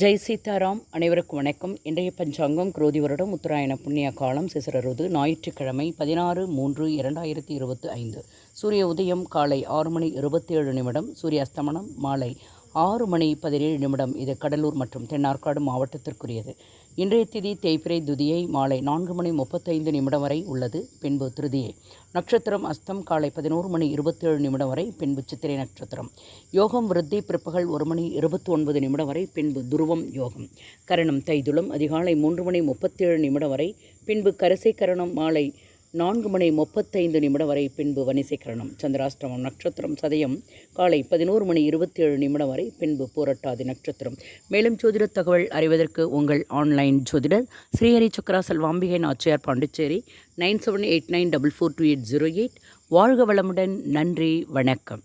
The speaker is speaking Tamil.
ஜெய் சீதாராம் அனைவருக்கும் வணக்கம். இன்றைய பஞ்சாங்கம் குரோதி வருடம் உத்தராயண புண்ணிய காலம் சிசரருது ஞாயிற்றுக்கிழமை பதினாறு மூன்று இரண்டாயிரத்தி இருபத்தி ஐந்து. சூரிய உதயம் காலை ஆறு மணி இருபத்தேழு நிமிடம் சூரிய அஸ்தமனம் மாலை ஆறு மணி பதினேழு நிமிடம் இது கடலூர் மற்றும் தென்னார்காடு மாவட்டத்திற்குரியது. இன்றைய திதி தேய்பிரை துதியை மாலை நான்கு மணி முப்பத்தைந்து நிமிடம் வரை உள்ளது. பின்பு திருதியை. நட்சத்திரம் அஸ்தம் காலை பதினோரு மணி இருபத்தேழு நிமிடம் வரை பின்பு சித்திரை நட்சத்திரம். யோகம் விருத்தி பிற்பகல் ஒரு மணி இருபத்தி ஒன்பது நிமிடம் வரை பின்பு துருவம் யோகம். கரணம் தைதுளம் அதிகாலை மூன்று மணி முப்பத்தேழு நிமிடம் வரை பின்பு கரிசை கரணம் மாலை நான்கு மணி முப்பத்தைந்து நிமிடம் வரை பின்பு வனிசைக்கரணம். சந்திராஷ்டிரமம் நட்சத்திரம் சதயம் காலை பதினோரு மணி இருபத்தி ஏழு நிமிடம் வரை பின்பு போராட்டாதி நட்சத்திரம். மேலும் ஜோதிட தகவல் அறிவதற்கு உங்கள் ஆன்லைன் ஜோதிடர் Srihari சக்கராசல் Selvambigai Nachiyar Pondicherry nine seven eight nine double four two eight zero eight. வாழ்க வளமுடன் நன்றி வணக்கம்.